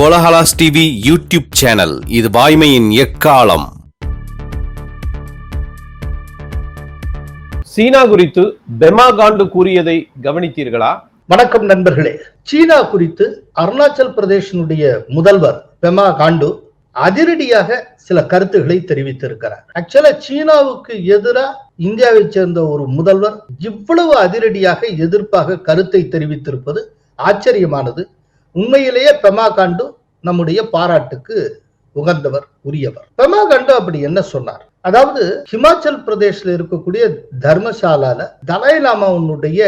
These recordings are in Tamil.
கோலஹலாஸ் டிவி யூடியூப் சேனல் இது வாய்மையின் எக்காலம். சீனா குறித்து பெமாகாண்டு கூறியதை கவனித்தீர்களா? வணக்கம் நண்பர்களே. சீனா குறித்து அருணாச்சல் பிரதேசனுடைய முதல்வர் பெமா காண்டு அதிரடியாக சில கருத்துக்களை தெரிவித்திருக்கிறார். ஆக்சுவலா சீனாவுக்கு எதிராக இந்தியாவை சேர்ந்த ஒரு முதல்வர் இவ்வளவு அதிரடியாக எதிர்ப்பாக கருத்தை தெரிவித்திருப்பது ஆச்சரியமானது. உண்மையிலேயே பெமா காண்டு நம்முடைய பாராட்டுக்கு உகந்தவர் உரியவர். பெமா காண்டு அப்படி என்ன சொன்னார்? அதாவது ஹிமாச்சல் பிரதேஷ்ல இருக்கக்கூடிய தர்மசாலால தலை லாமாவுடைய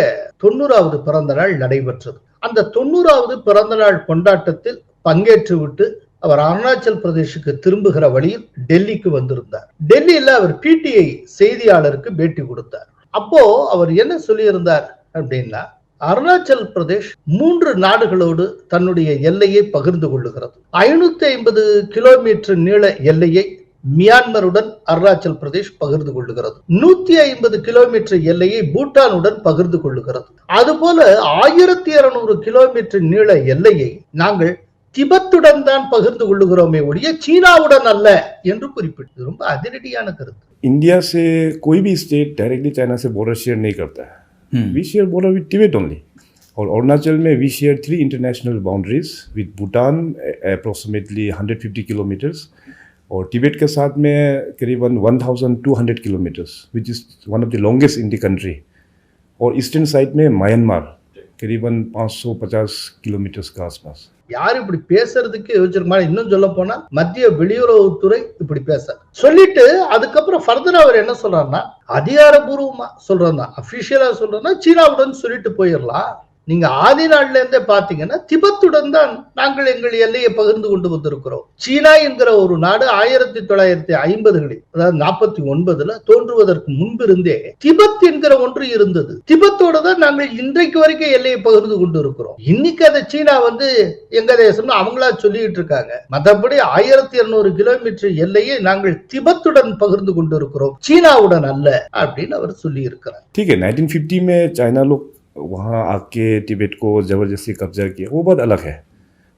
தொண்ணூறாவது பிறந்த நாள் நடைபெற்றது. அந்த தொண்ணூறாவது பிறந்த நாள் கொண்டாட்டத்தில் பங்கேற்று விட்டு அவர் அருணாச்சல் பிரதேஷுக்கு திரும்புகிற வழியில் டெல்லிக்கு வந்திருந்தார். டெல்லியில அவர் பிடிஐ செய்தியாளருக்கு பேட்டி கொடுத்தார். அப்போ அவர் என்ன சொல்லியிருந்தார் அப்படின்னா அருணாச்சல் பிரதேஷ் மூன்று நாடுகளோடு தன்னுடைய எல்லையை பகிர்ந்து கொள்ளுகிறது ஐநூத்தி ஐம்பது கிலோமீட்டர் நீள எல்லையை மியான்மருடன் அருணாச்சல் பிரதேஷ் பகிர்ந்து கொள்ளுகிறது நூத்தி ஐம்பது கிலோமீட்டர் எல்லையை பூட்டானுடன் பகிர்ந்து கொள்ளுகிறது அதுபோல ஆயிரத்தி இருநூறு கிலோமீட்டர் நீள எல்லையை நாங்கள் திபத்துடன் தான் பகிர்ந்து கொள்ளுகிறோமே ஒழிய சீனாவுடன் அல்ல என்று குறிப்பிட்டது ரொம்ப அதிரடியான கருத்து इंडिया से कोई भी स्टेट डायरेक्टली चाइना से बॉर्डर शेयर नहीं करता है we share border with Tibet only और अरुणाचल में we share three international boundaries with Bhutan approximately 150 kilometres और टिबेट के साथ में करीबन 1200 kilometres which is one of the longest in the country और ईस्टर्न साइड में म्यांमार करीबन 550 किलोमीटर्स के आसपास யார் இப்படி பேசுறதுக்கு யோசிச்சிருக்கா இன்னும் சொல்ல போனா மத்திய வெளியுறவுத்துறை இப்படி பேச சொல்லிட்டு அதுக்கப்புறம் ஃபர்தர் அவர் என்ன சொல்றாருன்னா அதிகாரபூர்வமா சொல்றதா அபிஷியலா சொல்றதுன்னா சீனாவுடன் சொல்லிட்டு போயிடலாம் நீங்க ஆதி நாள்ல இருந்தே பாத்தீங்கன்னா திபத்துடன் தான் நாங்கள் எங்கள் எல்லையை பகிர்ந்து கொண்டு வந்திருக்கிறோம் சீனா என்கிற ஒரு நாடு ஆயிரத்தி தொள்ளாயிரத்தி ஐம்பதுகளில் அதாவது நாற்பத்தி ஒன்பதுல தோன்றுவதற்கு முன்பிருந்தே திபெத் என்கிற ஒன்று இருந்தது திபெத்தோட தான் நாங்கள் இன்றைக்கு வரைக்கும் எல்லையை பகிர்ந்து கொண்டு இருக்கிறோம் இன்னைக்கு அதை சீனா வந்து எங்க தேசம்னு அவங்களா சொல்லிட்டு இருக்காங்க மற்றபடி ஆயிரத்தி இருநூறு கிலோமீட்டர் எல்லையை நாங்கள் திபெத்துடன் பகிர்ந்து கொண்டு இருக்கிறோம் சீனாவுடன் அல்ல அப்படின்னு அவர் சொல்லி இருக்கிறார் ठीक है 1950 में चाइना लोग वहाँ आके तिब्बत को ज़बरदस्ती कब्जा किया वो बात अलग है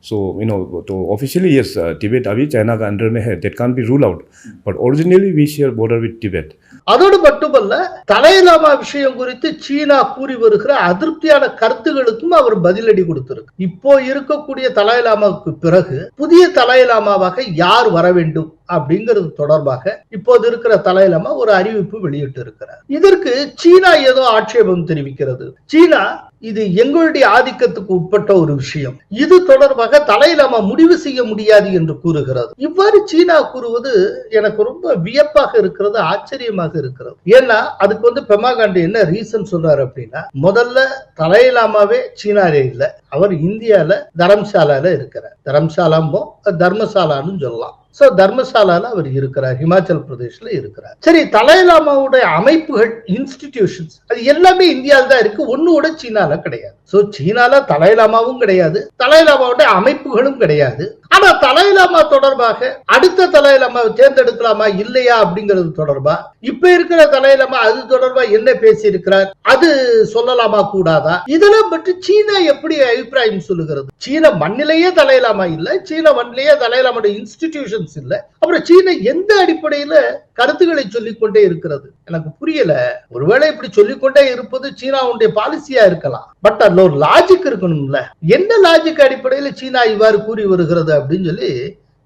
सो यू नो तो ऑफिशियली यस तिब्बत अभी चाइना का अंडर में है that can be rule out but originally we share border with Tibet அதோடு மட்டுமல்ல தலைலாமா விஷயம் குறித்து சீனா கூறி வருகிற அதிருப்தியான கருத்துகளுக்கும் அவர் பதிலடி கொடுத்திருக்கு இப்போ இருக்கக்கூடிய தலைலாமாவுக்கு பிறகு புதிய தலைலாமாவாக யார் வர வேண்டும் அப்படிங்கிறது தொடர்பாக இப்போது இருக்கிற தலையிலமா ஒரு அறிவிப்பு வெளியிட்டு இருக்கிறார் இதற்கு சீனா ஏதோ ஆட்சேபம் தெரிவிக்கிறது. சீனா இது எங்களுடைய ஆதிக்கத்துக்கு உட்பட்ட ஒரு விஷயம். இது தொடர்பாக தலைலாமா முடிவு செய்ய முடியாது என்று கூறுகிறது. இவ்வாறு சீனா கூறுவது எனக்கு ரொம்ப வியப்பாக இருக்கிறது ஆச்சரியமாக இருக்கிறது. ஏன்னா அதுக்கு வந்து பெமாகாண்டு என்ன ரீசன் சொல்றாரு அப்படின்னா முதல்ல தலைலாமாவே சீனாலே இல்ல அவர் இந்தியால தரம்சாலால இருக்கிறார். தரம்சாலாம்போ தர்மசாலான்னு சொல்லலாம். சோ தர்மசாலால அவர் இருக்கிறார் ஹிமாச்சல் பிரதேஷ்ல இருக்கிறார். சரி தலைலாமாவுடைய அமைப்புகள் இன்ஸ்டிடியூஷன்ஸ் அது எல்லாமே இந்தியாவில் தான் இருக்கு. ஒண்ணு கூட சீனால கிடையாது. சோ சீனால தலைலாமாவும் கிடையாது தலைலாமாவுடைய அமைப்புகளும் கிடையாது. ஆனா தலைலாமா தொடர்பாக அடுத்த தலைலாமாவை தேர்ந்தெடுக்கலாமா இல்லையா அப்படிங்கிறது தொடர்பா? இப்ப இருக்கிற தலைலாமா அது தொடர்பா என்ன பேசி இருக்கிறார் அது சொல்லலாமா கூடாதா? இதெல்லாம் பற்றி சீனா எப்படி அபிப்பிராயம் சொல்லுகிறது? சீன மண்ணிலேயே தலைலாமா இல்ல சீன மண்ணிலேயே தலைலாமாவுடைய இன்ஸ்டிடியூஷன்ஸ் இல்ல அப்புறம் சீனா எந்த அடிப்படையில கருத்துக்களை சொல்லிக்கொண்டே இருக்கிறது எனக்கு புரியல ஒருவேளை இப்படி சொல்லிக்கொண்டே இருப்பது சீனாவுடைய பாலிசியா இருக்கலாம் பட் அதுல ஒரு லாஜிக் இருக்கணும்ல என்ன லாஜிக் அடிப்படையில சீனா இவ்வாறு கூறி வருகிறது அப்படின்னு சொல்லி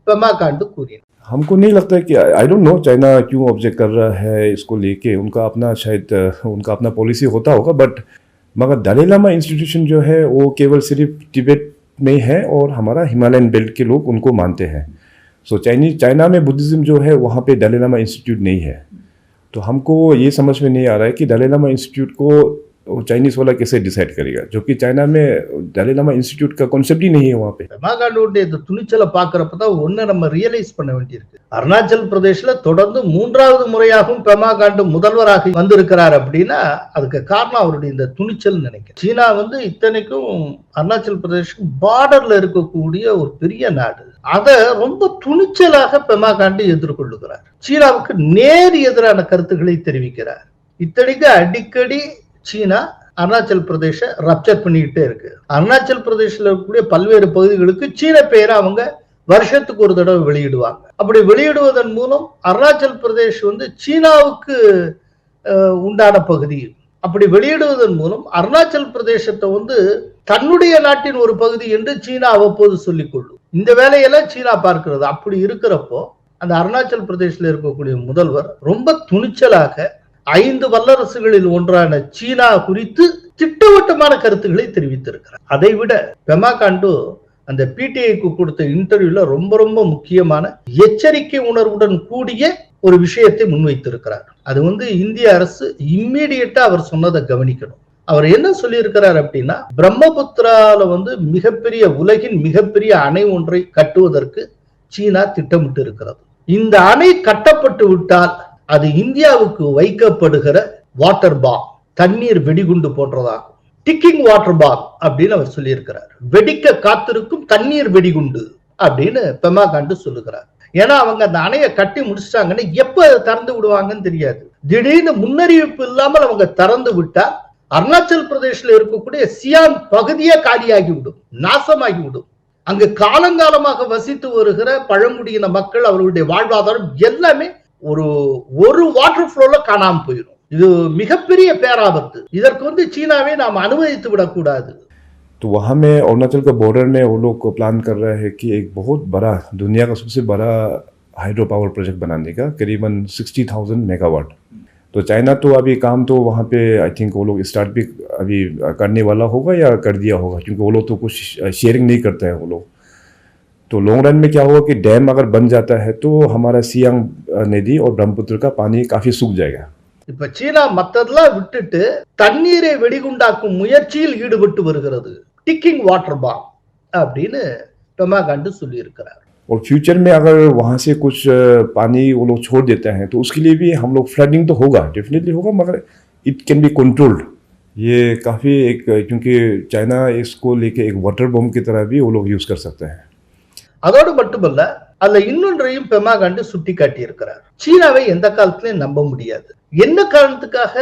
பெமா காண்டு கூறினார் हमको नहीं लगता कि आई डोंट नो चाइना क्यों ऑब्जेक्ट कर रहा है इसको लेके उनका अपना शायद अ, उनका अपना पॉलिसी होता होगा बट मगर दलाई इंस्टीट्यूशन जो है वो केवल सिर्फ तिब्बत में है और हमारा हिमालयन बेल्ट के लोग उनको मानते हैं सो चाइनीज़ चाइना में बुद्धिज़्म जो है, वहाँ पे दलाई लामा इंस्टीट्यूट नहीं है। तो हमको ये समझ में नहीं आ रहा है कि दलाई लामा इंस्टीट्यूट को वो चाइनीज़ वाला कैसे डिसाइड करेगा जो कि चाइना में दलाई लामा इंस्टीट्यूट का कॉन्सेप्ट ही नहीं है वहाँ पे பெமா காண்டுடைய இந்த துணிச்சலை பாக்குறப்பதான் ஒண்ணு நம்ம ரியலைஸ் பண்ண வேண்டியிருக்கு அருணாச்சல் பிரதேஷ்ல தொடர்ந்து மூன்றாவது முறையாகவும் பெமா காண்டு முதல்வராக வந்திருக்கிறார் அப்படின்னா அதுக்கு காரணம் அவருடைய இந்த துணிச்சல் நினைக்கிறேன் சீனா வந்து இத்தனைக்கும் அருணாச்சல் பிரதேஷ் பார்டர்ல இருக்கக்கூடிய ஒரு பெரிய நாடு அத ரொம்ப துணிச்சலாக பெமா காண்டு எதிர்கொள்ளுகிறார் சீனாவுக்கு நேர் எதிரான கருத்துக்களை தெரிவிக்கிறார் இத்தனைக்கு அடிக்கடி சீனா அருணாச்சல் பிரதேச ரப்சர் பண்ணிக்கிட்டே இருக்கு. அருணாச்சல் பிரதேசில் இருக்கக்கூடிய பல்வேறு பகுதிகளுக்கு சீன பெயரை அவங்க வருஷத்துக்கு ஒரு தடவை வெளியிடுவாங்க. அப்படி வெளியிடுவதன் மூலம் அருணாச்சல் பிரதேஷ் வந்து சீனாவுக்கு உண்டான பகுதி. அப்படி வெளியிடுவதன் மூலம் அருணாச்சல் பிரதேசத்தை வந்து தன்னுடைய நாட்டின் ஒரு பகுதி என்று சீனா அவ்வப்போது சொல்லிக் கொள்ளும் இந்த வேலையெல்லாம் சீனா பார்க்கிறது. அப்படி இருக்கிறப்போ அந்த அருணாச்சல் பிரதேசத்தில் இருக்கக்கூடிய முதல்வர் ரொம்ப துணிச்சலாக ஐந்து வல்லரசுகளில் ஒன்றான சீனா குறித்து திட்டவட்டமான கருத்துக்களை தெரிவித்திருக்கிறார். அதை விட பெமா காண்டு அந்த பிடிஐக்கு கொடுத்த இன்டர்வியூல ரொம்ப ரொம்ப முக்கியமான எச்சரிக்கை உணர்வுடன் கூடிய ஒரு விஷயத்தை முன்வைத்திருக்கிறார். அது வந்து இந்திய அரசு இம்மீடியட்டா அவர் சொன்னதை கவனிக்கணும். அவர் என்ன சொல்லியிருக்கிறார் அப்படின்னா பிரம்மபுத்திரால வந்து மிகப்பெரிய உலகின் மிகப்பெரிய அணை ஒன்றை கட்டுவதற்கு சீனா திட்டமிட்டு இருக்கிறது இந்த அணை கட்டப்பட்டு விட்டால் அது இந்தியாவுக்கு வைக்கப்படுகிற வாட்டர் பாம் தண்ணீர் வெடிகுண்டு போன்றதா டிக்கிங் வாட்டர் பாம் அப்படின்னு அவர் சொல்லியிருக்கிறார். வெடிக்க காத்திருக்கும் தண்ணீர் வெடிகுண்டு அப்படின்னு பெமா காண்டு சொல்லுகிறார். ஏன்னா அவங்க அந்த அணையை கட்டி முடிச்சிட்டாங்கன்னு எப்ப அதை திறந்து விடுவாங்கன்னு தெரியாது. திடீர்னு முன்னறிவிப்பு இல்லாமல் அவங்க திறந்து விட்டா அருணாச்சல் பிரதேஷ்ல இருக்கக்கூடிய சியான் பகுதியே காலியாகி விடும் நாசமாகி விடும் அங்கு காலங்காலமாக வசித்து வருகிற பழங்குடியின மக்கள் அவர்களுடைய வாழ்வாதாரம் எல்லாமே ஒரு ஒரு வாட்டர் ஃப்ளோல காணாம போயிடும் இது மிகப்பெரிய பேராபத்து இதற்கு வந்து சீனாவை நாம் அனுமதித்து விடக்கூடாது तो वहाँ में अरुणाचल का बॉर्डर में वो लोग को प्लान कर रहे हैं कि एक बहुत बड़ा दुनिया का सबसे बड़ा हाइड्रो पावर प्रोजेक्ट बनाने का करीबन सिक्सटी थाउजेंड मेगावाट तो चाइना तो अभी काम तो वहाँ पे आई थिंक वो लोग स्टार्ट भी अभी करने वाला होगा या कर दिया होगा क्योंकि वो लोग तो कुछ शेयरिंग नहीं करते हैं वो लोग तो लॉन्ग रन में क्या होगा कि डैम अगर बन जाता है तो हमारा सियांग नदी और ब्रह्मपुत्र का पानी काफ़ी सूख जाएगा இப்ப சீனா மத்ததெல்லாம் விட்டுட்டு தண்ணீரை வெடிகுண்டாக்கும் முயற்சியில் ஈடுபட்டு வருகிறது டிக்கிங் வாட்டர் பாம் அப்படின்னு பெமா காண்டு சொல்லி இருக்கிறார் और फ्यूचर में अगर वहाँ से कुछ अ, पानी वो लोग छोड़ देते हैं तो उसके लिए भी हम लोग फ्लडिंग तो होगा डेफिनेटली होगा मगर इट कैन बी कंट्रोल्ड ये काफ़ी एक क्योंकि चाइना इसको लेके एक वाटर बम की तरह भी वो लोग यूज़ कर सकते हैं அதோடு மட்டுமல்ல அதுல இன்னொன்றையும் பெமா காண்டு சுட்டி காட்டியிருக்கிறார் சீனாவை எந்த காலத்திலையும் நம்ப முடியாது. என்ன காரணத்துக்காக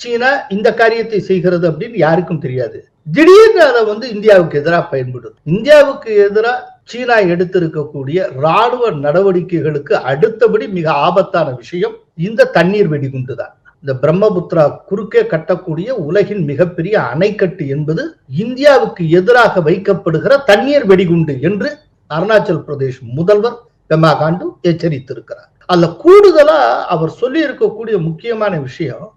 சீனா இந்த காரியத்தை செய்கிறது அப்படின்னு யாருக்கும் தெரியாது. திடீர்னு அதை வந்து இந்தியாவுக்கு எதிராக பயன்படுது. இந்தியாவுக்கு எதிராக சீனா எடுத்திருக்கக்கூடிய ராணுவ நடவடிக்கைகளுக்கு அடுத்தபடி மிக ஆபத்தான விஷயம் இந்த தண்ணீர் வெடிகுண்டு தான் இந்த பிரம்மபுத்திரா குறுக்கே கட்டக்கூடிய உலகின் மிகப்பெரிய அணைக்கட்டு என்பது இந்தியாவுக்கு எதிராக வைக்கப்படுகிற தண்ணீர் வெடிகுண்டு என்று அருணாச்சல் பிரதேஷ் முதல்வர் பெமா காண்டு எச்சரித்திருக்கிறார் அதுல கூடுதலா அவர் சொல்லி இருக்கக்கூடிய முக்கியமான விஷயம்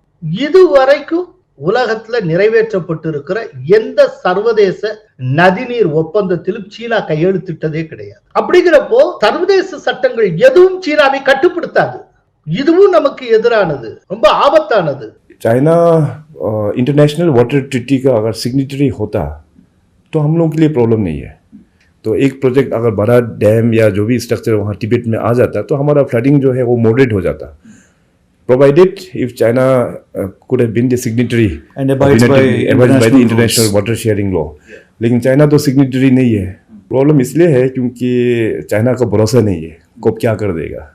இதுவரைக்கும் உலகத்துல நிறைவேற்றப்பட்டிருக்கிற எந்த சர்வதேச நதிநீர் ஒப்பந்தத்திலும் சீனா கையெழுத்திட்டதே கிடையாது அப்படிங்கிறப்போ சர்வதேச சட்டங்கள் எதுவும் சீனாவை கட்டுப்படுத்தாது இதுவும் நமக்கு எதிரானது ரொம்ப ஆபத்தானது चाइना इंटरनेशनल वाटर ट्रिटी का अगर सिग्नेटरी होता तो हम लोगों के लिए प्रॉब्लम नहीं है तो एक प्रोजेक्ट अगर बड़ा डैम या जो भी स्ट्रक्चर वहाँ टिबेट में आ जाता तो हमारा फ्लडिंग जो है वो मॉडरेट हो जाता provided if China uh, could have been the signatory And abides by abides by the international international rules. water sharing law लेकिन चाइना तो सिग्नेटरी नहीं है प्रॉब्लम इसलिए है क्योंकि चाइना का भरोसा नहीं है कब क्या कर देगा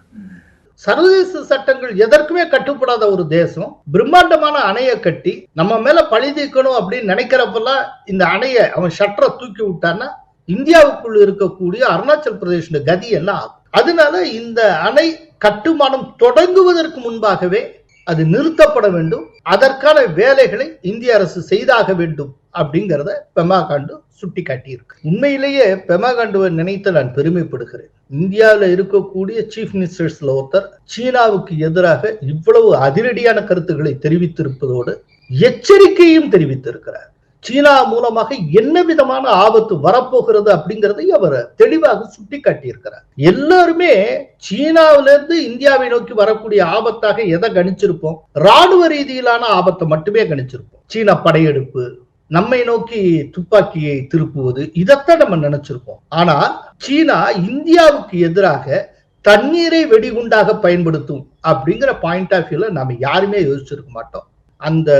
சர்வதேச சட்டங்கள் எதற்குமே கட்டுப்படாத ஒரு தேசம் பிரம்மாண்டமான அணையை கட்டி நம்ம மேல பழி தீர்க்கணும் அப்படின்னு நினைக்கிறப்பெல்லாம் இந்த அணையை அவன் ஷட்டரை தூக்கி விட்டான்னா இந்தியாவுக்குள் இருக்கக்கூடிய அருணாச்சல் பிரதேச கதி என்ன ஆகும். அதனால இந்த அணை கட்டுமானம் தொடங்குவதற்கு முன்பாகவே அது நிறுத்தப்பட வேண்டும். அதற்கான வேலைகளை இந்திய அரசு செய்தாக வேண்டும் அப்படிங்கிறத பெமா காண்டு சுட்டி காட்டியிருக்கு உண்மையிலேயே பெமா காண்டுவை நினைத்து நான் பெருமைப்படுகிறேன். இந்தியாவில் இருக்கக்கூடிய சீஃப் மினிஸ்டர்ஸ்ல ஒருத்தர் சீனாவுக்கு எதிராக இவ்வளவு அதிரடியான கருத்துக்களை தெரிவித்திருப்பதோடு எச்சரிக்கையும் தெரிவித்திருக்கிறார். சீனா மூலமாக என்ன விதமான ஆபத்து வரப்போகிறது அப்படிங்கறதை அவர் தெளிவாக சுட்டி காட்டியிருக்கிறார் எல்லாருமே சீனாவிலிருந்து இந்தியாவை நோக்கி வரக்கூடிய ஆபத்தாக எதை கணிச்சிருப்போம்? ராணுவ ரீதியிலான ஆபத்தை மட்டுமே கணிச்சிருப்போம். சீனா படையெடுப்பு நம்மை நோக்கி துப்பாக்கியை திருப்புவது இதைத்தான் நம்ம நினைச்சிருப்போம். ஆனால் சீனா இந்தியாவுக்கு எதிராக தண்ணீரை வெடிகுண்டாக பயன்படுத்தும் அப்படிங்கிற பாயிண்ட் ஆஃப் வியூல நாம யாருமே யோசிச்சிருக்க மாட்டோம். அந்த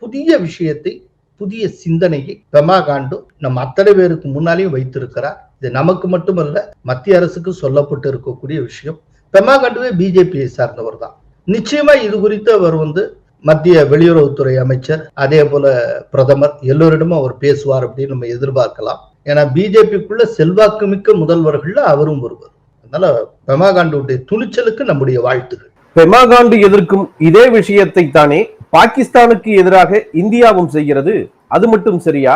புதிய விஷயத்தை புதிய சிந்தனையை பெமா காண்டு நம்ம அத்தனை பேருக்கு முன்னாலேயும் வைத்திருக்கிறார். இது நமக்கு மட்டுமல்ல மத்திய அரசுக்கு சொல்லப்பட்டு இருக்கக்கூடிய விஷயம். பெமா காண்டுவே பிஜேபியை சார்ந்தவர் தான். நிச்சயமா இது குறித்து அவர் வந்து மத்திய வெளியுறவுத்துறை அமைச்சர் அதே போல பிரதமர் எல்லோரிடமும் அவர் பேசுவார் அப்படின்னு நம்ம எதிர்பார்க்கலாம். ஏன்னா பிஜேபிக்குள்ள செல்வாக்கு மிக்க முதல்வர்கள்ல அவரும் ஒருவர். அதனால பெமா காண்டுடைய துணிச்சலுக்கு நம்முடைய வாழ்த்துகள். பெமா காண்டு எதிர்க்கும் இதே விஷயத்தை தானே பாகிஸ்தானுக்கு எதிராக இந்தியாவும் செய்கிறது. அது மட்டும் சரியா?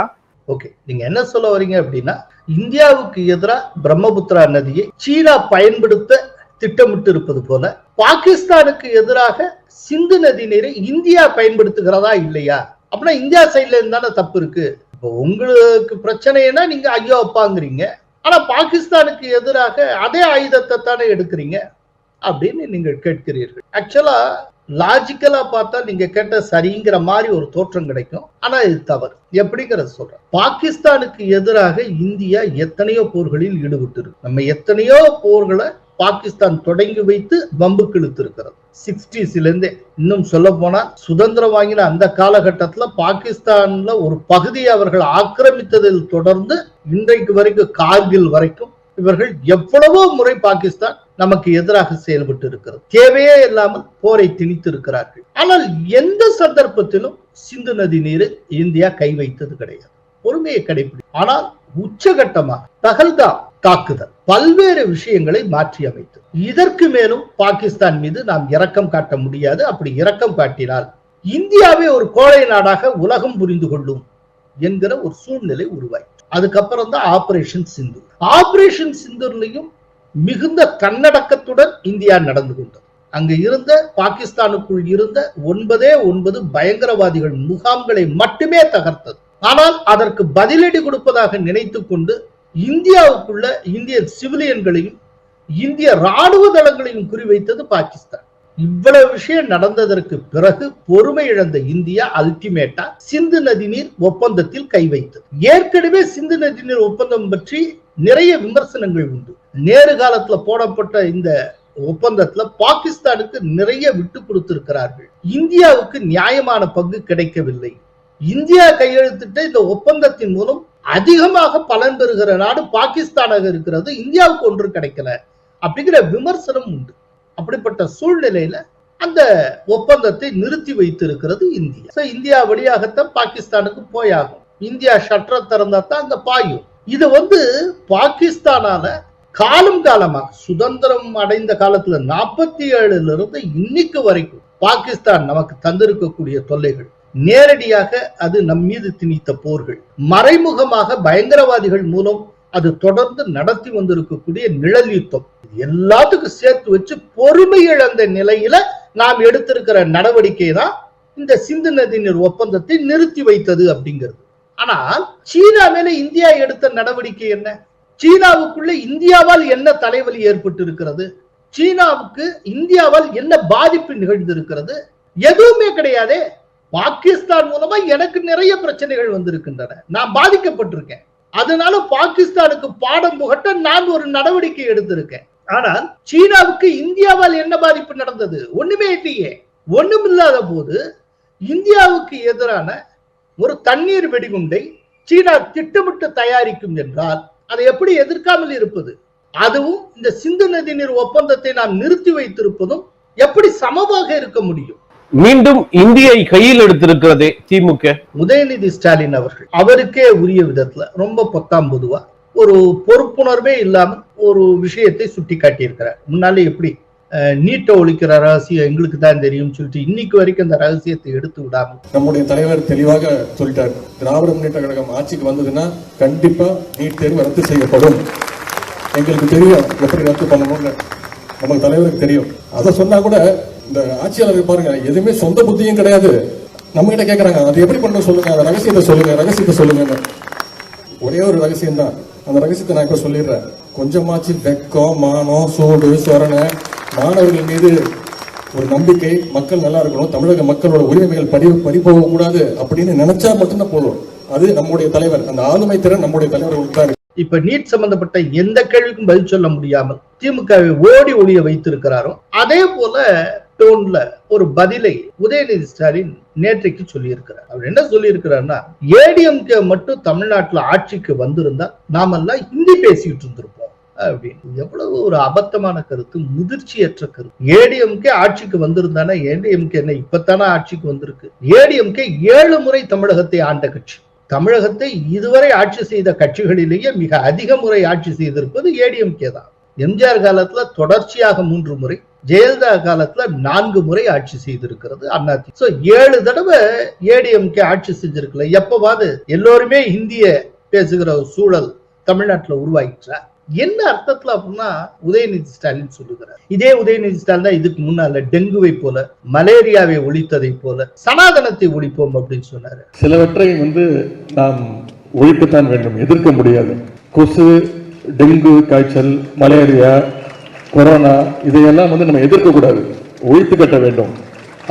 ஓகே நீங்க என்ன சொல்ல வரீங்க அப்படின்னா இந்தியாவுக்கு எதிராக பிரம்மபுத்திரா நதியை சீனா பயன்படுத்த திட்டமிட்டு இருப்பது போல பாகிஸ்தானுக்கு எதிராக சிந்து நதி நீரை இந்தியா பயன்படுத்துகிறதா இல்லையா? அப்படின்னா இந்தியா சைட்ல இருந்தானே தப்பு இருக்கு. இப்போ உங்களுக்கு பிரச்சனைனா நீங்க ஐயோ அப்பாங்கிறீங்க. ஆனா பாகிஸ்தானுக்கு எதிராக அதே ஆயுதத்தை தானே எடுக்கிறீங்க அப்படின்னு நீங்கள் கேட்கிறீர்கள். ஆக்சுவலா லாஜிக்கலா பார்த்தா நீங்க கேட்ட சரிங்கிற மாதிரி ஒரு தோற்றம் கிடைக்கும். ஆனா இது தவறு. எப்படிங்கிறத சொல்றேன். பாகிஸ்தானுக்கு எதிராக இந்தியா எத்தனையோ போர்களில் ஈடுபட்டு இருக்கு நம்ம எத்தனையோ போர்களை பாகிஸ்தான் தொடங்கி வைத்து வம்புக்கு இழுத்திருக்கிறது சிக்ஸ்டீஸ்ல இருந்தே இன்னும் சொல்ல போனா சுதந்திரம் வாங்கின அந்த காலகட்டத்துல பாகிஸ்தான்ல ஒரு பகுதியை அவர்கள் ஆக்கிரமித்ததில் தொடர்ந்து இன்றைக்கு வரைக்கும் கார்கில் வரைக்கும் இவர்கள் எவ்வளவோ முறை பாகிஸ்தான் நமக்கு எதிராக செயல்பட்டு இருக்கிறது. தேவையே இல்லாமல் போரை திணித்து இருக்கிறார்கள். ஆனால் எந்த சந்தர்ப்பத்திலும் சிந்து நதி நீரை இந்தியா கை வைத்தது கிடையாது. பொறுமையை கடைபிடி. ஆனால் உச்சகட்டமாக தகல்காம் தாக்குதல் பல்வேறு விஷயங்களை மாற்றி அமைத்தது. இதற்கு மேலும் பாகிஸ்தான் மீது நாம் இரக்கம் காட்ட முடியாது. அப்படி இரக்கம் காட்டினால் இந்தியாவை ஒரு கோழை நாடாக உலகம் புரிந்து கொள்ளும் என்கிற ஒரு சூழ்நிலை உருவாய் அதுக்கப்புறம் தான் ஆபரேஷன் சிந்து ஆபரேஷன் சிந்துலையும் மிகுந்த தன்னடக்கத்துடன் இந்தியா நடந்து கொண்டது. அங்கு இருந்த பாகிஸ்தானுக்குள் இருந்த ஒன்பதே ஒன்பது பயங்கரவாதிகள் முகாம்களை மட்டுமே தகர்த்தது. ஆனால் அதற்கு பதிலடி கொடுப்பதாக நினைத்து கொண்டு இந்தியாவுக்குள்ள இந்திய சிவிலியன்களையும் இந்திய ராணுவ தளங்களையும் குறிவைத்தது பாகிஸ்தான். இவ்வளவு விஷயம் நடந்ததற்கு பிறகு பொறுமை இழந்த இந்தியா அல்டிமேட்டா சிந்து நதிநீர் ஒப்பந்தத்தில் கை வைத்தது. ஏற்கனவே சிந்து நதிநீர் ஒப்பந்தம் பற்றி நிறைய விமர்சனங்கள் உண்டு. நேரு காலத்துல போடப்பட்ட இந்த ஒப்பந்தத்துல பாகிஸ்தானுக்கு நிறைய விட்டு கொடுத்திருக்கிறார்கள். இந்தியாவுக்கு நியாயமான பங்கு கிடைக்கவில்லை. இந்தியா கையெழுத்திட்ட இந்த ஒப்பந்தத்தின் மூலம் அதிகமாக பலன் பெறுகிற நாடு பாகிஸ்தானாக இருக்கிறது. இந்தியாவுக்கு ஒன்று கிடைக்கல. அப்படிங்கிற விமர்சனம் உண்டு. அப்படிப்பட்ட சூழ்நிலையில அந்த ஒப்பந்தத்தை நிறுத்தி வைத்திருக்கிறது இந்தியா. So, இந்தியா வழியாகத்தான் பாகிஸ்தானுக்கு போயாகும். இந்தியா ஷட்டரை திறந்தா தான் அங்க பாயும். இது வந்து பாகிஸ்தானால காலம் காலமா சுதந்திரம் அடைந்த காலத்துல நாற்பத்தி ஏழுல இருந்து இன்னைக்கு வரைக்கும் பாகிஸ்தான் நமக்கு தந்திருக்கக்கூடிய தொல்லைகள். நேரடியாக அது நம் மீது திணித்த போர்கள். மறைமுகமாக பயங்கரவாதிகள் மூலம் அது தொடர்ந்து நடத்தி வந்திருக்கக்கூடிய நிழல் யுத்தம் எல்லாத்துக்கும் சேர்த்து வச்சு பொறுமை இழந்த நிலையில நாம் எடுத்திருக்கிற நடவடிக்கை தான் இந்த சிந்து நதி நீர் ஒப்பந்தத்தை நிறுத்தி வைத்தது அப்படிங்கிறது. ஆனால் சீனா மேல இந்தியா எடுத்த நடவடிக்கை என்ன? சீனாவுக்குள்ள இந்தியாவால் என்ன தலைவலி ஏற்பட்டு இருக்கிறது சீனாவுக்கு இந்தியாவால் என்ன பாதிப்பு நிகழ்ந்திருக்கிறது? எதுவுமே கிடையாதே. பாகிஸ்தான் மூலமா எனக்கு நிறைய பிரச்சனைகள் வந்திருக்கின்றன. நான் பாதிக்கப்பட்டிருக்கேன். அதனால பாகிஸ்தானுக்கு பாடம் புகட்ட நான் ஒரு நடவடிக்கை எடுத்திருக்கேன். ஆனால் சீனாவுக்கு இந்தியாவால் என்ன பாதிப்பு நடந்தது? ஒண்ணுமே இல்லையே. ஒண்ணும் இல்லாத போது இந்தியாவுக்கு எதிரான ஒரு தண்ணீர் வெடிகுண்டை சீனா திட்டமிட்டு தயாரிக்கும் என்றால் அதை எப்படி எதிர்க்காமல் இருப்பது? அதுவும் இந்த சிந்து நதி நீர் ஒப்பந்தத்தை நாம் நிறுத்தி வைத்திருப்பதும் எப்படி சமமாக இருக்க முடியும்? மீண்டும் இந்தியை கையில் எடுத்திருக்கிறதே திமுக. உதயநிதி ஸ்டாலின் அவர்கள் அவருக்கே உரிய விதத்துல ரொம்ப பொத்தாம் பொதுவா ஒரு பொறுப்புணர்வே இல்லாமல் ஒரு விஷயத்தை சுட்டி காட்டியிருக்கிறார் முன்னாலே எப்படி நீட்டை ஒழிக்கிற ரகசியம் எங்களுக்கு தான் தெரியும் சொல்லிட்டு இன்னைக்கு வரைக்கும் அந்த ரகசியத்தை எடுத்து விடாமல் நம்முடைய தலைவர் தெளிவாக சொல்லிட்டார். திராவிட முன்னேற்ற கழகம் ஆட்சிக்கு வந்ததுன்னா கண்டிப்பா நீட் தேர்வு ரத்து செய்யப்படும். எங்களுக்கு தெரியும் எப்படி ரத்து பண்ணணும்னு. நமக்கு தலைவருக்கு தெரியும். அதை சொன்னா கூட இந்த ஆட்சியாளர் பாருங்க எதுவுமே சொந்த புத்தியும் கிடையாது. நம்ம கிட்ட கேட்கறாங்க அது எப்படி பண்ண சொல்லுங்க அந்த ரகசியத்தை சொல்லுங்க ரகசியத்தை சொல்லுங்க ஒரே ஒரு ரகசியம் தான் அந்த ரகசியத்தை நான் இப்ப சொல்லிடுறேன். கொஞ்சமாச்சு வெக்கம் மானம் சூடு சொரணை மாணவர்கள் மீது ஒரு நம்பிக்கை மக்கள் நல்லா இருக்கணும் தமிழக மக்களோட உரிமைகள் படி படி போக கூடாது அப்படின்னு நினைச்சா மட்டும்தான் போதும். அது நம்முடைய தலைவர் அந்த ஆளுமை திறன் நம்முடைய தலைவர் தான் இப்ப நீட் சம்பந்தப்பட்ட எந்த கேள்விக்கும் பதில் சொல்ல முடியாமல் திமுகவை ஓடி ஒளிய வைத்திருக்கிறாரோ அதே போல டோன்ல ஒரு பதிலை உதயநிதி ஸ்டாலின் நேற்றைக்கு சொல்லியிருக்கிறார். அவர் என்ன சொல்லியிருக்கிறார்னா ஏடிஎம்கே மட்டும் தமிழ்நாட்டுல ஆட்சிக்கு வந்திருந்தா நாமெல்லாம் ஹிந்தி பேசிட்டு இருந்திருப்போம். அப்படின்னு. எவ்வளவு ஒரு அபத்தமான கருத்து முதிர்ச்சியற்ற கருத்து. ஏடிஎம்கே ஆட்சிக்கு வந்திருந்தானே ஏடிஎம்கே என்ன இப்பத்தானே ஆட்சிக்கு வந்திருக்கு? ஏடிஎம்கே ஏழு முறை தமிழகத்தை ஆண்ட கட்சி. தமிழகத்தை இதுவரை ஆட்சி செய்த கட்சிகளிலேயே மிக அதிக முறை ஆட்சி செய்திருப்பது ஏடிஎம்கே தான். எம்ஜிஆர் காலத்துல தொடர்ச்சியாக மூன்று முறை ஜெயலலிதா காலத்துல நான்கு முறை ஆட்சி செய்திருக்கிறது அண்ணாதி. சோ ஏழு தடவை ஏடிஎம்கே ஆட்சி செஞ்சிருக்கல. எப்பவாவது எல்லோருமே ஹிந்திய பேசுகிற ஒரு சூழல் தமிழ்நாட்டுல உருவாயிற்றா. என்ன அர்த்தத்துல அப்படின்னா உதயநிதி ஸ்டாலின் சொல்லுகிறார். இதே உதயநிதி ஸ்டாலின் தான் இதுக்கு முன்னால டெங்குவை போல மலேரியாவை ஒழித்ததை போல சனாதனத்தை ஒழிப்போம் அப்படின்னு சொன்னாரு. சிலவற்றை வந்து நாம் ஒழிக்கத்தான் வேண்டும் எதிர்க்க முடியாது. கொசு டெங்கு காய்ச்சல் மலேரியா கொரோனா இதையெல்லாம் வந்து நம்ம எதிர்க்கக்கூடாது ஒழித்து கட்ட வேண்டும்.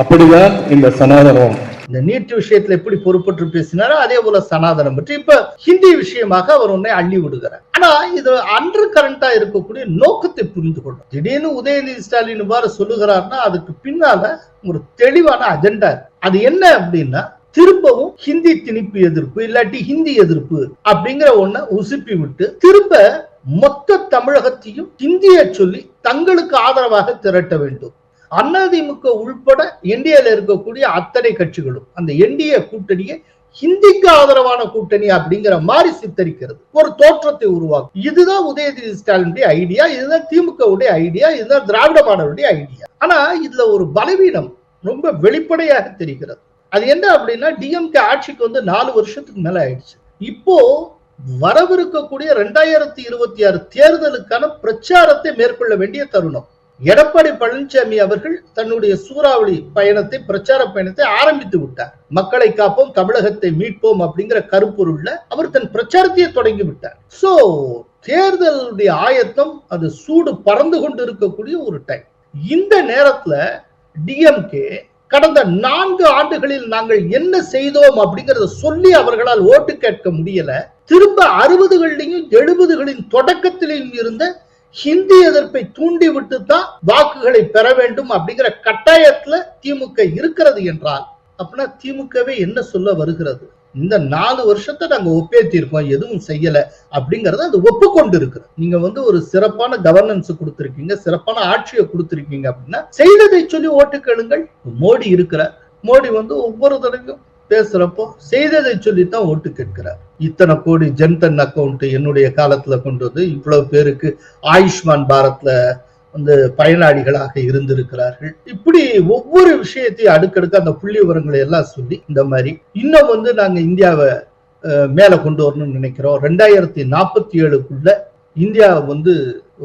அப்படிதான் இந்த சனாதனம். இந்த நீட் விஷயத்துல எப்படி பொறுப்பற்று பேசினாரோ அதே போல சனாதனம் பற்றி இப்ப ஹிந்தி விஷயமாக அவர் உன்னை அள்ளி விடுகிறார். ஆனா இது அண்டர் கரண்டா இருக்கக்கூடிய நோக்கத்தை புரிந்து கொள்ளும். திடீர்னு உதயநிதி ஸ்டாலின் இவ்வாறு சொல்லுகிறார்னா அதுக்கு பின்னால ஒரு தெளிவான அஜெண்டா அது என்ன அப்படின்னா திரும்பவும் ஹிந்தி திணிப்பு எதிர்ப்பு இல்லாட்டி ஹிந்தி எதிர்ப்பு அப்படிங்கிற ஒண்ண உசுப்பி விட்டு திரும்ப மொத்த தமிழகத்தையும் இந்திய சொல்லி தங்களுக்கு ஆதரவாக திரட்ட வேண்டும். அதிமுக உள்பட என்டிஏல இருக்கக்கூடிய அத்தனை கட்சிகளும் அந்த என்டிஏ கூட்டணியை ஹிந்திக்கு ஆதரவான கூட்டணி அப்படிங்கிற மாதிரி சித்தரிக்கிறது. ஒரு தோற்றத்தை உருவாக்கும். இதுதான் உதயநிதி ஸ்டாலினுடைய ஐடியா இதுதான் திமுக உடைய ஐடியா இதுதான் திராவிட மாடலுடைய ஐடியா. ஆனா இதுல ஒரு பலவீனம் ரொம்ப வெளிப்படையாக தெரிகிறது. அது என்ன அப்படின்னா டிஎம்கே ஆட்சிக்கு வந்து நாலு வருஷத்துக்கு மேல ஆயிடுச்சு. இப்போ வரவிருக்கக்கூடிய ரெண்டாயிரத்தி இருபத்தி ஆறு தேர்தலுக்கான பிரச்சாரத்தை மேற்கொள்ள வேண்டிய தருணம். எடப்பாடி பழனிசாமி அவர்கள் தன்னுடைய சூறாவளி பயணத்தை பிரச்சார பயணத்தை ஆரம்பித்து விட்டார். மக்களை காப்போம் தமிழகத்தை மீட்போம் அப்படிங்கிற கருப்பொருள்ல அவர் தன் பிரச்சாரத்தையே தொடங்கி விட்டார். சோ தேர்தலுடைய ஆயத்தம் அது சூடு பறந்து கொண்டு இருக்கக்கூடிய ஒரு டைம் இந்த நேரத்துல டிஎம்கே கடந்த நான்கு ஆண்டுகளில் நாங்கள் என்ன செய்தோம் அப்படிங்கறத சொல்லி அவர்களால் ஓட்டு கேட்க முடியல. திரும்ப அறுபதுகளிலையும் எழுபதுகளின் தொடக்கத்திலையும் இருந்த ஹிந்தி எதிர்ப்பை தூண்டிவிட்டு தான் வாக்குகளை பெற வேண்டும் அப்படிங்கிற கட்டாயத்துல திமுக இருக்கிறது என்றால் அப்படின்னா திமுகவே என்ன சொல்ல வருகிறது? இந்த நாலு வருஷத்தை நாங்க ஒப்பேத்திருக்கோம் எதுவும் செய்யல அப்படிங்கறத அது ஒப்புக்கொண்டு இருக்கிறது நீங்க வந்து ஒரு சிறப்பான கவர்னன்ஸ் கொடுத்திருக்கீங்க சிறப்பான ஆட்சியை கொடுத்திருக்கீங்க அப்படின்னா செய்ததை சொல்லி ஓட்டு கேளுங்கள். மோடி இருக்கிறார். மோடி வந்து ஒவ்வொரு தடவையும் பேசுறப்போ செய்ததை சொல்லித்தான் ஓட்டு கேட்கிறார். இத்தனை கோடி ஜன்தன் அக்கவுண்ட் என்னுடைய காலத்துல கொண்டு வந்து இவ்வளவு பேருக்கு ஆயுஷ்மான் பாரத்ல வந்து பயனாளிகளாக இருந்திருக்கிறார்கள். இப்படி ஒவ்வொரு விஷயத்தையும் அடுக்கடுக்க அந்த புள்ளி விவரங்களை எல்லாம் சொல்லி இந்த மாதிரி இன்னும் வந்து நாங்க இந்தியாவை மேல கொண்டு வரணும்னு நினைக்கிறோம். ரெண்டாயிரத்தி நாற்பத்தி ஏழுக்குள்ள இந்தியா வந்து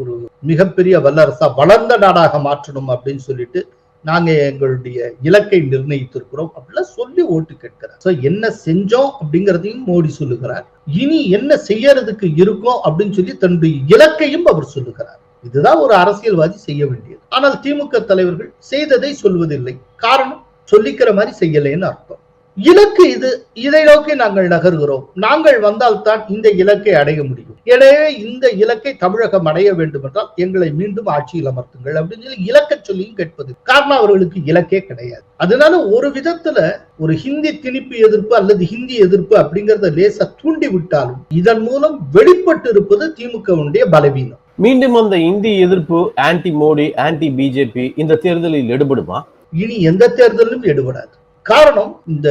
ஒரு மிகப்பெரிய வல்லரசா வளர்ந்த நாடாக மாற்றணும் அப்படின்னு சொல்லிட்டு நாங்க எங்களுடைய இலக்கை நிர்ணயித்திருக்கிறோம் அப்படிலாம் சொல்லி ஓட்டு கேட்கிறார். ஸோ என்ன செஞ்சோம் அப்படிங்கிறதையும் மோடி சொல்லுகிறார். இனி என்ன செய்யறதுக்கு இருக்கும் அப்படின்னு சொல்லி தன்னுடைய இலக்கையும் அவர் சொல்லுகிறார். இதுதான் ஒரு அரசியல்வாதி செய்ய வேண்டியது. ஆனால் திமுக தலைவர்கள் செய்ததை சொல்வதில்லை. காரணம் சொல்லிக்கிற மாதிரி செய்யலைன்னு அர்த்தம். இலக்கு இது. இதை நோக்கி நாங்கள் நகர்கிறோம். நாங்கள் வந்தால்தான் இந்த இலக்கை அடைய முடியும். எனவே இந்த இலக்கை தமிழகம் அடைய வேண்டும் என்றால் எங்களை மீண்டும் ஆட்சியில் அமர்த்துங்கள் அப்படின்னு சொல்லி இலக்க சொல்லியும் கேட்பது. காரணம் அவர்களுக்கு இலக்கே கிடையாது. அதனால ஒரு விதத்துல ஒரு ஹிந்தி திணிப்பு எதிர்ப்பு அல்லது ஹிந்தி எதிர்ப்பு அப்படிங்கறத லேசா தூண்டி விட்டாலும் இதன் மூலம் வெளிப்பட்டு இருப்பது திமுகவுடைய பலவீனம். மீண்டும் அந்த இந்தி எதிர்ப்பு ஆன்டி மோடி ஆன்டி பிஜேபி இந்த தேர்தலில் எடுபடுமா? இனி எந்த தேர்தலிலும் எடுபடாது. காரணம் இந்த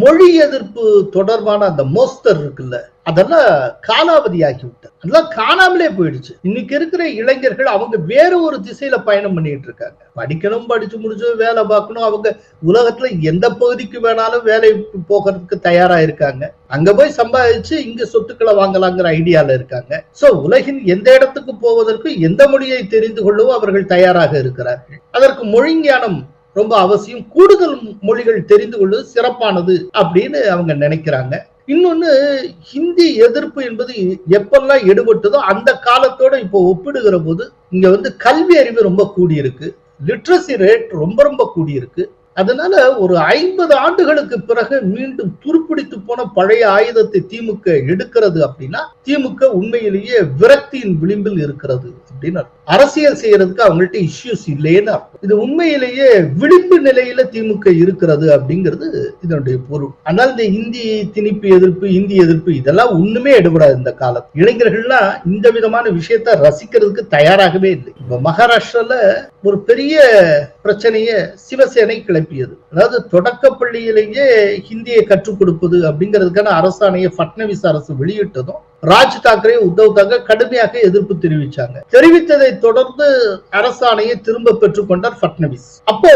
மொழி எதிர்ப்பு தொடர்பான அந்த மோஸ்தர் இருக்குல்ல அதெல்லாம் காலாவதி விட்டது அதெல்லாம் காணாமலே போயிடுச்சு. இன்னைக்கு இருக்கிற இளைஞர்கள் அவங்க வேற ஒரு திசையில பயணம் பண்ணிட்டு இருக்காங்க. படிக்கணும் படிச்சு முடிச்சு வேலை பார்க்கணும். அவங்க உலகத்துல எந்த பகுதிக்கு வேணாலும் வேலை போகிறதுக்கு தயாரா இருக்காங்க. அங்க போய் சம்பாதிச்சு இங்க சொத்துக்களை வாங்கலாங்கிற ஐடியால இருக்காங்க. சோ உலகின் எந்த இடத்துக்கு போவதற்கு எந்த மொழியை தெரிந்து கொள்ளவும் அவர்கள் தயாராக இருக்கிறார்கள். அதற்கு மொழி ஞானம் ரொம்ப அவசியம். கூடுதல் மொழிகள் தெரிந்து கொள்வது சிறப்பானது அப்படின்னு அவங்க நினைக்கிறாங்க. இன்னொன்னு ஹிந்தி எதிர்ப்பு என்பது எப்பெல்லாம் எடுபட்டதோ அந்த காலத்தோட இப்போ ஒப்பிடுகிற போது இங்க வந்து கல்வி அறிவு ரொம்ப கூடியிருக்கு. லிட்ரஸி ரேட் ரொம்ப ரொம்ப கூடியிருக்கு. அதனால ஒரு ஐம்பது ஆண்டுகளுக்கு பிறகு மீண்டும் துருப்பிடித்து போன பழைய ஆயுதத்தை திமுக எடுக்கிறது அப்படின்னா திமுக உண்மையிலேயே விரக்தியின் விளிம்பில் இருக்கிறது அப்படின்னு அரசியல் செய்யறதுக்கு அவங்கள்ட்ட இஷ்யூஸ் இல்லைன்னு இது உண்மையிலேயே விளிம்பு நிலையில திமுக இருக்கிறது அப்படிங்கிறது இதனுடைய பொருள். ஆனால் இந்த இந்தி திணிப்பு எதிர்ப்பு இந்தி எதிர்ப்பு இதெல்லாம் ஒண்ணுமே எடுபடாது இந்த காலம் இளைஞர்கள்லாம் இந்த விதமான விஷயத்த ரசிக்கிறதுக்கு தயாராகவே இல்லை. இப்ப மகாராஷ்டிரால ஒரு பெரிய பிரச்சனையை சிவசேனை கிளப்பியது. அதாவது தொடக்க பள்ளியிலேயே ஹிந்தியை கற்றுக் கொடுப்பது அப்படிங்கிறதுக்கான அரசாணையை பட்னவிஸ் அரசு வெளியிட்டதும் ராஜ் தாக்கரே உத்தவ் தாக்கரே கடுமையாக எதிர்ப்பு தெரிவிச்சாங்க. தெரிவித்ததை தொடர்ந்து அரசாணையை திரும்ப பெற்றுக்கொண்டார் பட்னவிஸ் அப்போ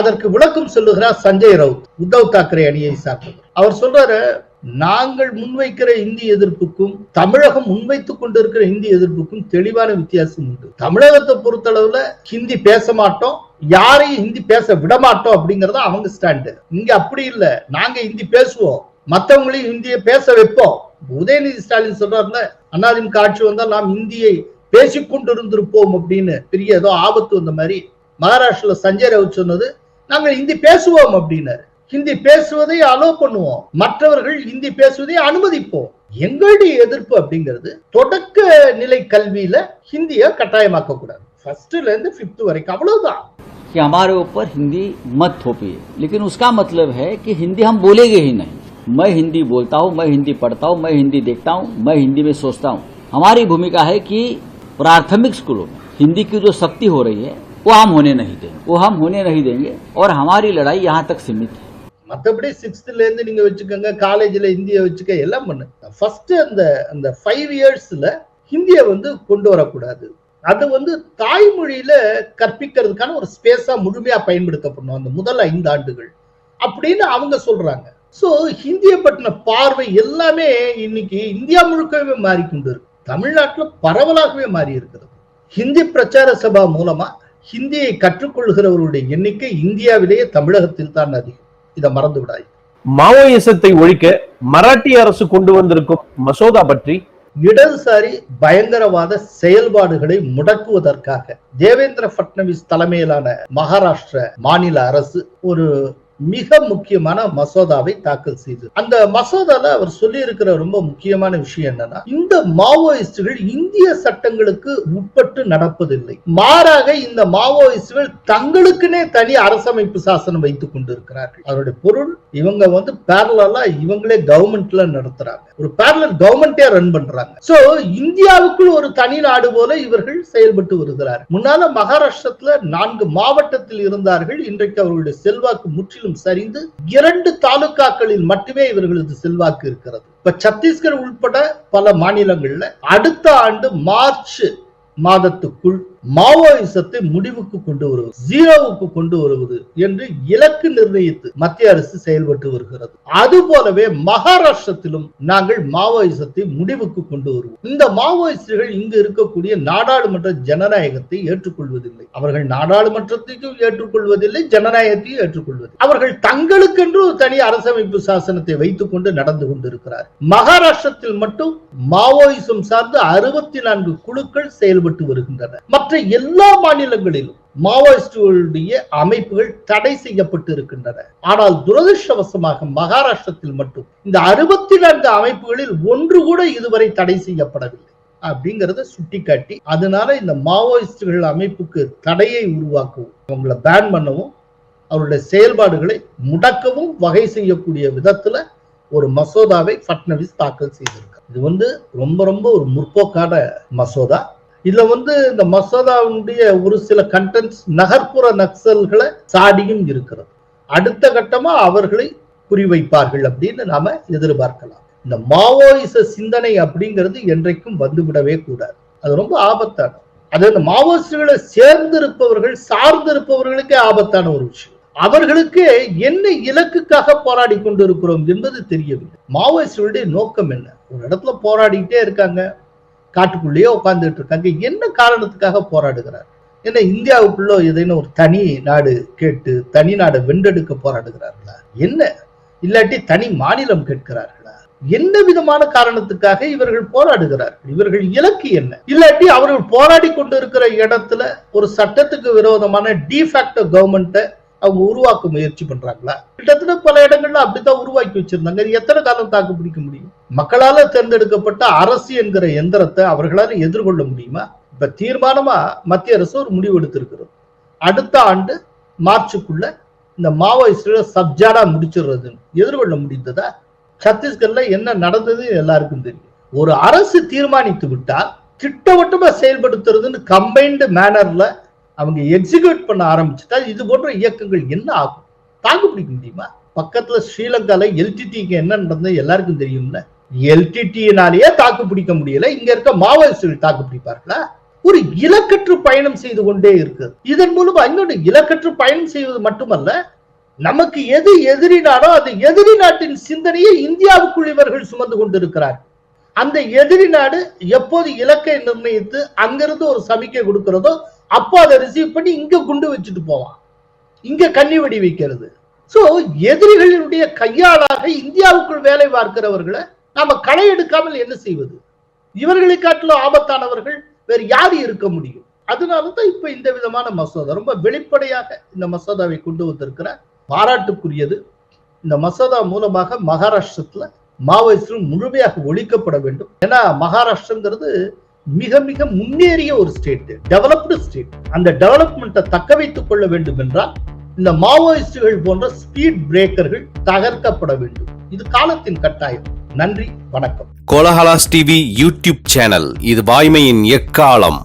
அதற்கு விளக்கம் சொல்லுகிறார் சஞ்சய் ரவுத் உத்தவ் தாக்கரே அணியை சார்ந்தவர். அவர் சொல்றாரு நாங்கள் முன்வைக்கிற இந்தி எதிர்ப்புக்கும் தமிழகம் முன்வைத்துக் கொண்டிருக்கிற இந்தி எதிர்ப்புக்கும் தெளிவான வித்தியாசம் உண்டு. தமிழகத்தை பொறுத்தளவுல ஹிந்தி பேச மாட்டோம் யாரையும் ஹிந்தி பேச விட மாட்டோம் அப்படிங்கறத அவங்க ஸ்டாண்டு இங்க அப்படி இல்ல. நாங்க ஹிந்தி பேசுவோம் மத்தவங்களையும் ஹிந்தியை பேச வைப்போம். உதயநிதி ஸ்டாலின் சொல்றாருல அண்ணாதிமுக ஆட்சி வந்தால் நாம் இந்தியை பேசிக்கொண்டு இருந்திருப்போம் அப்படின்னு பெரிய ஏதோ ஆபத்து வந்த மாதிரி மகாராஷ்டிரல சஞ்சய் ரவுத் சொன்னது நாங்கள் ஹிந்தி பேசுவோம் அப்படின்னாரு. ஹிந்தி பேசுவதை அலோ பண்ணுவோம் மற்றவர்கள் ஹிந்தி பேசுவதை அனுமதிப்போம் எங்களுடைய எதிர்ப்பு அப்படிங்கிறது தொடக்க நிலை கல்வியில ஹிந்தியை கட்டாயமாக்க கூடாது ஃபர்ஸ்ட்ல இருந்து ஃபிஃப்த் வரைக்கும் அவ்வளவுதான் कि हमारे ऊपर हिंदी मत थोपिए लेकिन उसका मतलब है कि हिंदी हम बोलेंगे ही नहीं मैं हिंदी बोलता हूँ मैं हिंदी पढ़ता हूँ मैं हिंदी देखता हूँ मैं हिंदी में सोचता हूँ हमारी भूमिका है कि प्राथमिक स्कूलों में हिंदी की जो सख्ती हो रही है वो हम होने नहीं देंगे वो हम होने नहीं देंगे और हमारी लड़ाई यहाँ तक सीमित है மற்றபடி சிக்ஸ்த்துலேருந்து இருந்து நீங்க வச்சுக்கோங்க காலேஜ்ல ஹிந்தியை வச்சுக்க எல்லாம் பண்ணு. ஃபர்ஸ்ட் அந்த அந்த ஃபைவ் இயர்ஸ்ல ஹிந்தியை வந்து கொண்டு வரக்கூடாது. அது வந்து தாய்மொழியில கற்பிக்கிறதுக்கான ஒரு ஸ்பேஸா முழுமையா பயன்படுத்தப்படணும் அந்த முதல் ஐந்து ஆண்டுகள். அப்படின்னு அவங்க சொல்றாங்க. சோ ஹிந்தியை பற்றின பார்வை எல்லாமே இன்னைக்கு இந்தியா முழுக்கவே மாறி கொண்டு இருக்கு. தமிழ்நாட்டுல பரவலாகவே மாறி இருக்கிறது ஹிந்தி பிரச்சார சபா மூலமா ஹிந்தியை கற்றுக்கொள்கிறவர்களுடைய எண்ணிக்கை இந்தியாவிலேயே தமிழகத்தில் தான் அதிகம். இதை மறந்து விடாது மாவோயிசத்தை ஒழிக்க மராட்டிய அரசு கொண்டு வந்திருக்கும் மசோதா பற்றி இடதுசாரி பயங்கரவாத செயல்பாடுகளை முடக்குவதற்காக தேவேந்திர பட்னவிஸ் தலைமையிலான மகாராஷ்டிர மாநில அரசு ஒரு மிக முக்கியமான மசோதாவை தாக்கல் செய்தது. அந்த மசோதால அவர் சொல்லி இருக்கிற ரொம்ப முக்கியமான விஷயம் என்னன்னா இந்த மாவோயிஸ்டுகள் இந்திய சட்டங்களுக்கு உட்பட்டு நடப்பதில்லை. மாறாக இந்த மாவோயிஸ்டுகள் தங்களுக்குனே தனி அரசமைப்பு சாசனம் வைத்துக் கொண்டிருக்கிறார்கள். அதனுடைய பொருள் இவங்க வந்து பேரலா இவங்களே கவர்மெண்ட்ல நடத்துறாங்க. ஒரு பேரலல் கவர்மெண்டே ரன் பண்றாங்க. சோ இந்தியாவுக்குள் ஒரு தனி நாடு போல இவர்கள் செயல்பட்டு வருகிறார் முன்னால மகாராஷ்டிரத்துல நான்கு மாவட்டத்தில் இருந்தார்கள். இன்றைக்கு அவர்களுடைய செல்வாக்கு முற்றிலும் சரிந்து இரண்டு தாலுகாக்களில் மட்டுமே இவர்களது செல்வாக்கு இருக்கிறது. இப்ப சத்தீஸ்கர் உள்பட பல மாநிலங்கள்ல அடுத்த ஆண்டு மார்ச் மாதத்துக்குள் மாவோயிசத்தை முடிவுக்கு கொண்டு வருவது ஜீரோவுக்கு கொண்டு வருவது என்று இலக்கு நிர்ணயித்து மத்திய அரசு செயல்பட்டு வருகிறது. அது போலவே மகாராஷ்டிரத்திலும் நாங்கள் மாவோயிசத்தை முடிவுக்கு கொண்டு வருவோம். இந்த மாவோயிஸ்டுகள் இங்கு இருக்கக்கூடிய நாடாளுமன்ற ஜனநாயகத்தை ஏற்றுக்கொள்வதில்லை. அவர்கள் நாடாளுமன்றத்தையும் ஏற்றுக்கொள்வதில்லை ஜனநாயகத்தையும் ஏற்றுக்கொள்வது அவர்கள் தங்களுக்கென்று ஒரு தனி அரசமைப்பு சாசனத்தை வைத்துக் கொண்டு நடந்து கொண்டிருக்கிறார். மகாராஷ்டிரத்தில் மட்டும் மாவோயிசம் சார்ந்து அறுபத்தி நான்கு குழுக்கள் செயல்பட்டு வருகின்றன. மற்ற மற்ற எல்லா மாநிலங்களிலும் மாவோயிஸ்டுகளுடைய அமைப்புகள் தடை செய்யப்பட்டு இருக்கின்றன ஆனால் துரதிருஷ்டவசமாக மகாராஷ்டிரத்தில் மட்டும் இந்த அறுபத்தி நான்கு அமைப்புகளில் ஒன்று கூட இதுவரை தடை செய்யப்படவில்லை. அப்படிங்கறத சுட்டிக்காட்டி அதனால இந்த மாவோயிஸ்டுகள் அமைப்புக்கு தடையை உருவாக்கவும் அவங்கள பேன் பண்ணவும் அவருடைய செயல்பாடுகளை முடக்கவும் வகை செய்யக்கூடிய விதத்துல ஒரு மசோதாவை பட்னவிஸ் தாக்கல் செய்திருக்கார் இது வந்து ரொம்ப ரொம்ப ஒரு முற்போக்கான மசோதா. இதுல வந்து இந்த மசோதாவுடைய ஒரு சில கண்டென்ட்ஸ் நகர்ப்புற நக்சல்களை சாடியும் இருக்கிறது. அடுத்த கட்டமா அவர்களை குறிவைப்பார்கள் அப்படின்னு நாம எதிர்பார்க்கலாம். இந்த மாவோயிச சிந்தனை அப்படிங்கிறது என்றைக்கும் வந்துவிடவே கூடாது. அது ரொம்ப ஆபத்தான அது இந்த மாவோயிஸ்டுகளை சேர்ந்திருப்பவர்கள் சார்ந்திருப்பவர்களுக்கே ஆபத்தான ஒரு விஷயம். அவர்களுக்கு என்ன இலக்குக்காக போராடி கொண்டு இருக்கிறோம் என்பது தெரியவில்லை. மாவோயிஸ்டுகளுடைய நோக்கம் என்ன? ஒரு இடத்துல போராடிக்கிட்டே இருக்காங்க. காட்டுக்குள்ளேயே உட்கார்ந்துட்டு இருக்காங்க என்ன காரணத்துக்காக போராடுகிறார்? ஏன்னா இந்தியாவுக்குள்ள ஏதேனும் ஒரு தனி நாடு கேட்டு தனி நாடை வென்றெடுக்க போராடுகிறார்களா? என்ன? இல்லாட்டி தனி மாநிலம் கேட்கிறார்களா? என்ன விதமான காரணத்துக்காக இவர்கள் போராடுகிறார்கள் இவர்கள் இலக்கு என்ன? இல்லாட்டி அவர்கள் போராடி கொண்டு இருக்கிற இடத்துல ஒரு சட்டத்துக்கு விரோதமான டிஃபேக்டோ கவர்மெண்ட்டை அவங்க உருவாக்க முயற்சி பண்றாங்களா? கிட்டத்தட்ட பல இடங்கள்ல அப்படித்தான் உருவாக்கி வச்சிருந்தாங்க. எத்தனை காலம் தாக்கு பிடிக்க முடியும்? மக்களால தேர்ந்தெடுக்கப்பட்ட அரசு என்கிற எந்திரத்தை அவர்களால எதிர்கொள்ள முடியுமா? இப்ப தீர்மானமா மத்திய அரசு ஒரு முடிவு எடுத்திருக்கிறது. அடுத்த ஆண்டு மார்ச்சுக்குள்ள இந்த மாவோயிஸ்டுகளை சப்ஜாடா முடிச்சிடுறது எதிர்கொள்ள முடிந்ததா? சத்தீஸ்கர்ல என்ன நடந்தது எல்லாருக்கும் தெரியும். ஒரு அரசு தீர்மானித்து விட்டால் திட்டவட்டமா செயல்படுத்துறதுன்னு கம்பைன்டு மேனர்ல அவங்க எக்ஸிக்யூட் பண்ண ஆரம்பிச்சுட்டா இது போன்ற இயக்கங்கள் என்ன ஆகும்? தாக்கு பிடிக்க முடியுமா? பக்கத்துல ஸ்ரீலங்கால எல்டிடிக்கு என்ன நடந்தது எல்லாருக்கும் தெரியும்ல. எல்டிடினாலேயே தாக்கு பிடிக்க முடியல. இங்க இருக்க மாவோயிஸ்டுகள் தாக்கு பிடிப்பார்களா? ஒரு இலக்கற்று பயணம் செய்து கொண்டே இருக்கு இதன் மூலமா இன்னொன்று இலக்கற்று பயணம் செய்வது மட்டுமல்ல நமக்கு எது எதிரி நாடோ அந்த எதிரி நாட்டின் சிந்தனையை இந்தியாவுக்குள் இவர்கள் சுமந்து கொண்டிருக்கிறார். அந்த எதிரி நாடு எப்போது இலக்கை நிர்ணயித்து அங்கிருந்து ஒரு சமிக்கை கொடுக்கிறதோ அப்போ அதை ரிசீவ் பண்ணி இங்க குண்டு வச்சுட்டு போவான். இங்க கண்ணி வெடி வைக்கிறது. சோ எதிரிகளுடைய கையாளாக இந்தியாவுக்குள் வேலை பார்க்கிறவர்களை நாம களை எடுக்காமல் என்ன செய்வது? இவர்களை காட்டிலும் ஆபத்தானவர்கள் வேறு யார் இருக்க முடியும்? அதனாலதான் இப்ப இந்த விதமான மசோதா ரொம்ப வெளிப்படையாக இந்த மசோதாவை கொண்டு வந்திருக்கிற பாராட்டுக்குரியது. இந்த மசோதா மூலமாக மகாராஷ்டிரத்துல மாவோயிஸ்டும் முழுமையாக ஒழிக்கப்பட வேண்டும். ஏன்னா மகாராஷ்டிரங்கிறது மிக மிக முன்னேறிய ஒரு ஸ்டேட் டெவலப்டு ஸ்டேட் அந்த டெவலப்மெண்ட்டை தக்க வைத்துக் கொள்ள வேண்டும் என்றால் இந்த மாவோயிஸ்டுகள் போன்ற ஸ்பீட் பிரேக்கர்கள் தகர்க்கப்பட வேண்டும். இது காலத்தின் கட்டாயம். நன்றி வணக்கம். கோலஹலாஸ் டிவி யூடியூப் சேனல் இது வாய்மையின் எக்காலம்.